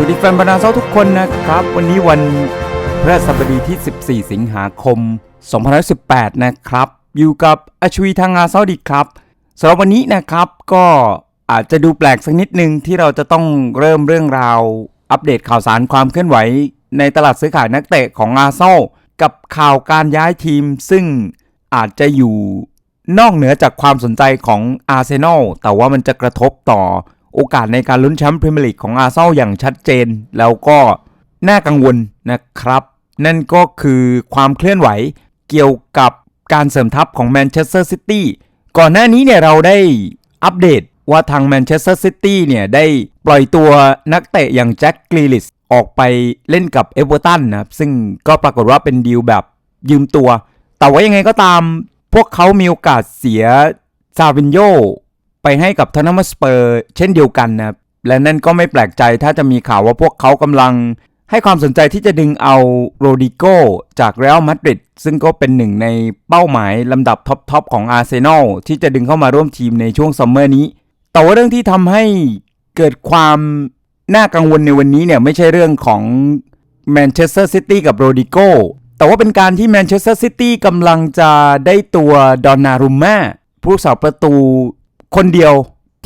วัสดีแฟนบรรดาเซาทุกคนนะครับ วันนี้วันพฤหัสบดีที่ 14 สิงหาคม 2018 นะครับ อยู่กับอาชวีทางอาเซาดีครับสำหรับวันนี้นะครับก็อาจจะดูแปลกสักนิดนึงที่เราจะต้องเริ่มเรื่องราว อัปเดตข่าวสารความเคลื่อนไหว ในตลาดซื้อขายนักเตะของอาเซากับข่าวการย้ายทีม ซึ่งอาจจะอยู่นอกเหนือจากความสนใจของอาร์เซนอลแต่ว่ามันจะกระทบต่อ โอกาสในการลุ้นแชมป์พรีเมียร์ลีกของอาร์เซนอลอย่างชัดเจน แล้วก็น่ากังวลนะครับ นั่นก็คือความเคลื่อนไหวเกี่ยวกับการเสริมทัพของแมนเชสเตอร์ซิตี้ก่อนหน้านี้เนี่ยเราได้อัปเดตว่าทางแมนเชสเตอร์ซิตี้เนี่ยได้ปล่อยตัวนักเตะอย่างแจ็คกรีลิสออกไปเล่นกับเอเวอร์ตันนะครับซึ่งก็ปรากฏว่าเป็นดีลแบบยืมตัว แต่ว่ายังไงก็ตามพวกเขามีโอกาสเสียซาวินโย ไปให้กับทอนนัมสเปอร์เช่นเดียวกันนะครับและนั่นก็ไม่แปลกใจถ้าจะมีข่าวว่าพวกเขากำลังให้ความสนใจที่จะดึงเอาโรดิโกจากเรอัลมาดริดซึ่งก็เป็นหนึ่งในเป้าหมายลำดับท็อปๆของอาร์เซนอลที่จะดึงเข้ามาร่วมทีมในช่วงซัมเมอร์นี้ แต่ว่าเรื่องที่ทำให้เกิดความน่ากังวลในวันนี้เนี่ยไม่ใช่เรื่องของแมนเชสเตอร์ซิตี้กับโรดิโกแต่ว่าเป็นการที่แมนเชสเตอร์ซิตี้กำลังจะได้ตัวดอนนารุมม่าผู้รักษาประตู คนเดียว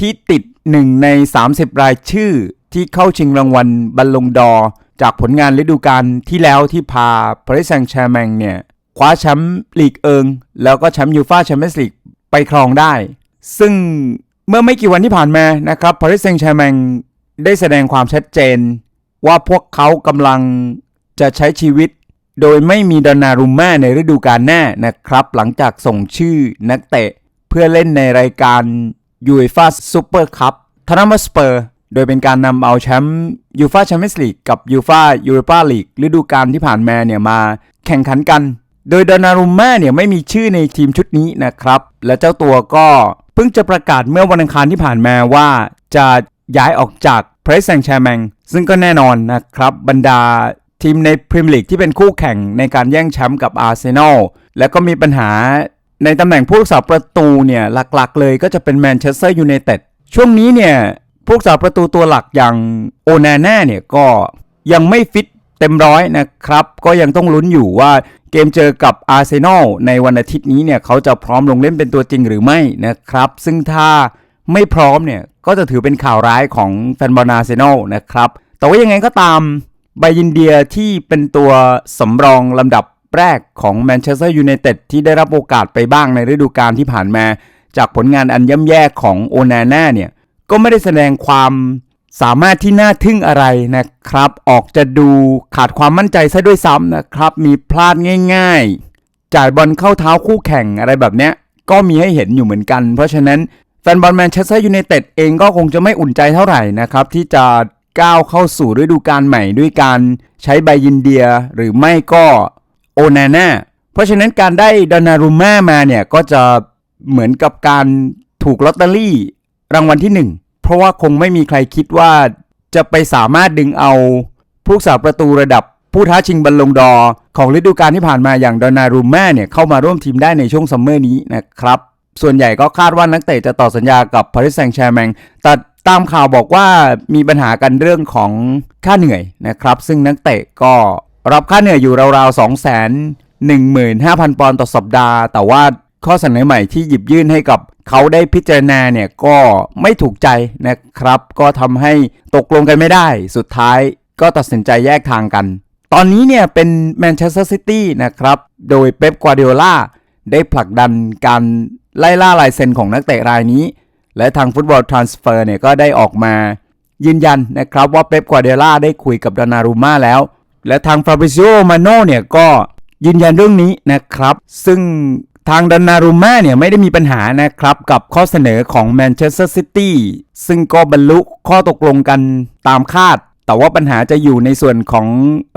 ที่ติดหนึ่งใน 30 รายชื่อที่เข้าชิงรางวัลบัลลงดอ จากผลงานฤดูกาลที่แล้วที่พาปารีสแซงต์แชร์แมงเนี่ย คว้าแชมป์ลีกเอิง แล้วก็แชมป์ยูฟ่าแชมเปี้ยนส์ลีกไปครองได้ ซึ่งเมื่อไม่กี่วันที่ผ่านมานะครับปารีสแซงต์แชร์แมงได้แสดงความชัดเจน ว่าพวกเขากำลังจะใช้ชีวิตโดยไม่มีดอนนารุมม่าในฤดูกาลหน้านะครับ หลังจากส่งชื่อนักเตะ เพื่อเล่นในรายการยูเอฟ่าซูเปอร์คัพทานามาสเปอร์โดยเป็นการนำเอาแชมป์ยูฟ่าแชมเปี้ยนส์ลีกกับยูฟ่ายูโรปาลีกฤดูกาลที่ผ่านมาเนี่ยมาแข่งขันกัน โดยดอนารุมม่าเนี่ยไม่มีชื่อในทีมชุดนี้นะครับ และเจ้าตัวก็เพิ่งจะประกาศเมื่อวันอังคารที่ผ่านมาว่าจะย้ายออกจากเพรสแซงแชร์แมงซึ่งก็แน่นอนนะครับ บรรดาทีมในพรีเมียร์ลีกที่เป็นคู่แข่งในการแย่งแชมป์กับอาร์เซนอลแล้วก็มีปัญหา ในตำแหน่งผู้รักษาประตูเนี่ยหลักๆ เลยก็จะเป็นแมนเชสเตอร์ยูไนเต็ดช่วงนี้เนี่ยผู้รักษาประตูตัวหลักอย่างโอนาน่าเนี่ยก็ยังไม่ฟิตเต็มร้อยนะครับ ก็ยังต้องลุ้นอยู่ว่าเกมเจอกับอาร์เซนอลในวันอาทิตย์นี้เนี่ยเขาจะพร้อมลงเล่นเป็นตัวจริงหรือไม่นะครับ ซึ่งถ้าไม่พร้อมเนี่ยก็จะถือเป็นข่าวร้ายของแฟนบอลอาร์เซนอลนะครับ แต่ว่ายังไงก็ตามไบยินเดียที่เป็นตัวสำรองลำดับ แรกของแมนเชสเตอร์ยูไนเต็ดที่ได้รับโอกาสไปบ้างในฤดูกาลที่ผ่านมา จากผลงานอันย่ำแย่ของโอนาน่าเนี่ย ก็ไม่ได้แสดงความสามารถที่น่าทึ่งอะไรนะครับ ออกจะดูขาดความมั่นใจซะด้วยซ้ำนะครับ มีพลาดง่าย ๆ จ่ายบอลเข้าเท้าคู่แข่งอะไรแบบเนี้ย ก็มีให้เห็นอยู่เหมือนกัน เพราะฉะนั้นแฟนบอลแมนเชสเตอร์ยูไนเต็ดเองก็คงจะไม่อุ่นใจเท่าไหร่นะครับ ที่จะก้าวเข้าสู่ฤดูกาลใหม่ด้วยการใช้ใบยินเดียหรือไม่ก็ โอนาน่าเพราะฉะนั้นการได้ดอนารุม่ามาเนี่ยก็จะเหมือนกับการถูกลอตเตอรี่รางวัลที่ 1 เพราะว่าคงไม่มีใครคิดว่าจะไปสามารถดึงเอาผู้สาประตูระดับผู้ท้าชิงบอลลงดอของฤดูกาลที่ผ่านมาอย่างดอนารุม่าเนี่ยเข้ามาร่วมทีมได้ในช่วงซัมเมอร์นี้นะครับ ส่วนใหญ่ก็คาดว่านักเตะจะต่อสัญญากับพาริสแซงต์แชร์แมงแต่ตามข่าวบอกว่ามีปัญหากันเรื่องของค่าเหนื่อยนะครับ ซึ่งนักเตะก็ รับค่าเหนื่อยอยู่ราวๆ2 1 5 0 0 0 ปอนด์ต่อสัปดาห์ แต่ว่าข้อเสนอใหม่ที่หยิบยื่นให้กับเขาได้พิจารณาเนี่ยก็ไม่ถูกใจนะครับ ก็ทำให้ตกลงกันไม่ได้ สุดท้ายก็ตัดสินใจแยกทางกัน ตอนนี้เนี่ยเป็นแมนเชสเตอร์ซิตี้นะครับ โดยเป๊ปกัวเดโอล่าได้ผลักดันการไล่ล่าลายเซ็นของนักเตะรายนี้ และทางฟุตบอลทรานสเฟอร์เนี่ยก็ได้ออกมา ยืนยันนะครับว่าเป๊ปกัวเดโอล่าได้คุยกับดอนารูม่าแล้ว และทางฟาบริซิโอมาโนเนี่ยก็ยืนยันเรื่องนี้นะครับ ซึ่งทางดอนนารูม่าเนี่ยไม่ได้มีปัญหานะครับ กับข้อเสนอของแมนเชสเตอร์ซิตี้ซึ่งก็บรรลุข้อตกลงกันตามคาด แต่ว่าปัญหาจะอยู่ในส่วนของ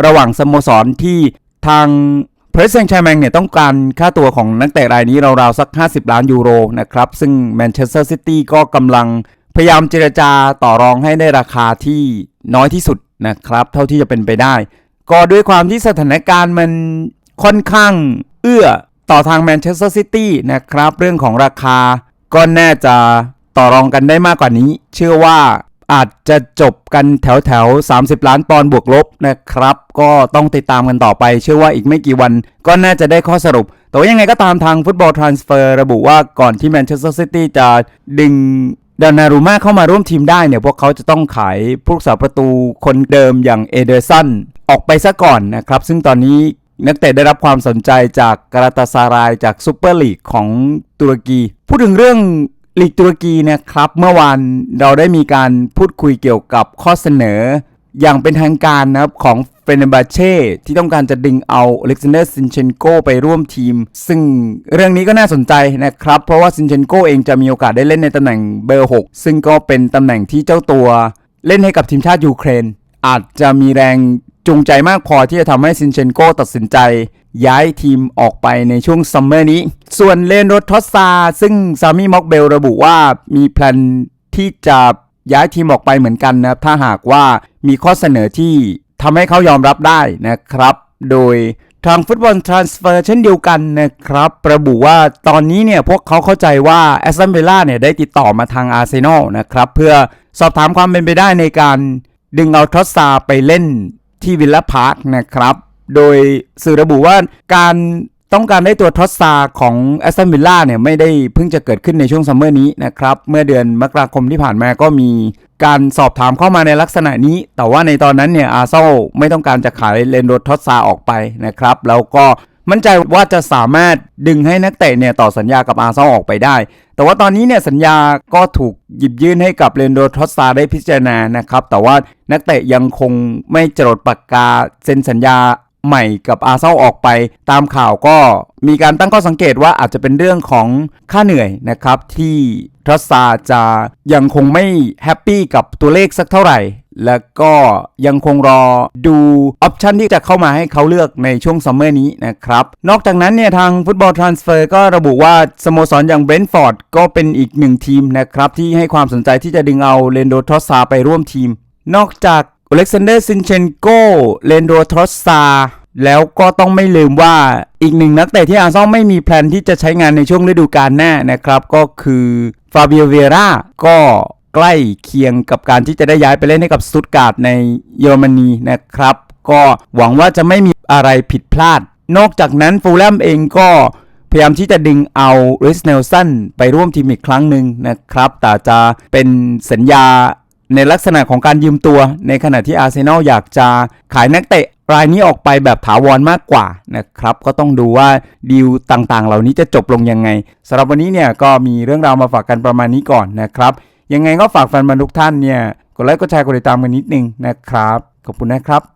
ระหว่างสโมสรที่ทางเพรสเซงชาแมงเนี่ยต้องการค่าตัวของนักเตะรายนี้ราวๆสัก 50 ล้านยูโรนะครับ ซึ่งแมนเชสเตอร์ซิตี้ก็กำลังพยายามเจรจาต่อรองให้ได้ราคาที่น้อยที่สุดนะครับ เท่าที่จะเป็นไปได้ ก็ด้วยความที่สถานการณ์มันค่อนข้างเอื้อต่อทางแมนเชสเตอร์ซิตี้นะครับ เรื่องของราคาก็น่าจะต่อรองกันได้มากกว่านี้ เชื่อว่าอาจจะจบกันแถวแถว30 ล้านปอนด์บวกลบนะครับ ก็ต้องติดตามกันต่อไป เชื่อว่าอีกไม่กี่วันก็น่าจะได้ข้อสรุป แต่ว่ายังไงก็ตามทางฟุตบอลทรานสเฟอร์ระบุว่าก่อนที่แมนเชสเตอร์ซิตี้จะดึงดานารูมาเข้ามาร่วมทีมได้เนี่ย พวกเขาจะต้องขายผู้รักษาประตูคนเดิมอย่างเอเดอร์สัน ออกไปซะก่อนนะครับ ซึ่งตอนนี้นักเตะได้รับความสนใจจากกราตาซารายจากซูเปอร์ลีกของตุรกี พูดถึงเรื่องลีกตุรกีนะครับ เมื่อวานเราได้มีการพูดคุยเกี่ยวกับข้อเสนอ อย่างเป็นทางการนะครับของเฟนบาเช่ที่ต้องการจะดึงเอาอเล็กซานเดอร์ซินเชนโกไปร่วมทีม ซึ่งเรื่องนี้ก็น่าสนใจนะครับ เพราะว่าซินเชนโกเองจะมีโอกาสได้เล่นในตำแหน่งเบอร์ 6 ซึ่งก็เป็นตำแหน่งที่เจ้าตัวเล่นให้กับทีมชาติยูเครน อาจจะมีแรง จูงใจมากพอที่จะทำให้ซินเชนโกตัดสินใจ ย้ายทีมออกไปในช่วงซัมเมอร์นี้ ส่วนเลนโรทอสซา ซึ่งซามีม็อกเบลระบุว่ามีแพลนที่จะย้ายทีมออกไปเหมือนกันนะครับ ถ้าหากว่ามีข้อเสนอที่ทำให้เขายอมรับได้นะครับ โดยทางฟุตบอลทรานสเฟอร์เช่นเดียวกันนะครับ ระบุว่าตอนนี้เนี่ยพวกเขาเข้าใจว่าแอสตันเวล่าเนี่ยได้ติดต่อมาทางอาร์เซนอลนะครับ เพื่อสอบถามความเป็นไปได้ในการดึงเอาทอสซาไปเล่น ที่วิลล่าพาร์คนะครับ โดยสื่อระบุว่าการต้องการได้ตัวทอสซาของแอสตันวิลล่าเนี่ยไม่ได้เพิ่งจะเกิดขึ้นในช่วงซัมเมอร์นี้นะครับ เมื่อเดือนมกราคมที่ผ่านมาก็มีการสอบถามเข้ามาในลักษณะนี้ แต่ว่าในตอนนั้นเนี่ยอาร์เซอลไม่ต้องการจะขายเลนโดทอสซาออกไปนะครับ แล้วก็ มั่นใจว่าจะสามารถดึงให้นักเตะเนี่ยต่อสัญญากับอาร์เซนอลออกไปได้ แต่ว่าตอนนี้เนี่ยสัญญาก็ถูกหยิบยื่นให้กับเรนโดทรอสซาได้พิจารณานะครับ แต่ว่านักเตะยังคงไม่จดปากกาเซ็นสัญญาใหม่กับอาร์เซนอลออกไป ตามข่าวก็มีการตั้งข้อสังเกตว่าอาจจะเป็นเรื่องของค่าเหนื่อยนะครับ ที่ทรอสซาจะยังคงไม่แฮปปี้กับตัวเลขสักเท่าไหร่ แล้วก็ยังคงรอดูออปชันที่จะเข้ามาให้เขาเลือกในช่วงซัมเมอร์นี้นะครับ นอกจากนั้นเนี่ยทางฟุตบอลทรานสเฟอร์ก็ระบุว่า สโมสรอย่างเบรนท์ฟอร์ดก็เป็นอีกหนึ่งทีมนะครับ ที่ให้ความสนใจที่จะดึงเอาเลนโดทอสซาไปร่วมทีม นอกจากอเล็กซานเดอร์ซินเชนโกเลนโดทอสซาแล้วก็ต้องไม่ลืมว่าอีกหนึ่งนักเตะที่อาร์ซอลไม่มีแพลนที่จะใช้งานในช่วงฤดูกาลหน้านะครับ ก็คือฟาเบียเวราก็ ใกล้เคียงกับการที่จะได้ย้ายไปเล่นให้กับสตุตการ์ดในเยอรมนีนะครับ ก็หวังว่าจะไม่มีอะไรผิดพลาด นอกจากนั้นฟูลแลมเองก็พยายามที่จะดึงเอาริสเนลสันไปร่วมทีมอีกครั้งหนึ่งนะครับ แต่จะเป็นสัญญาในลักษณะของการยืมตัว ในขณะที่อาร์เซนอลอยากจะขายนักเตะรายนี้ออกไปแบบถาวรมากกว่านะครับ ก็ต้องดูว่าดีลต่างๆ เหล่านี้จะจบลงยังไงสำหรับวันนี้เนี่ยก็มีเรื่องราวมาฝากกันประมาณนี้ก่อนนะครับ ยังไงก็ฝากแฟนบอลทุกท่านเนี่ยกดไลค์กดแชร์กดติดตามกันนิดนึงนะครับ ขอบคุณนะครับ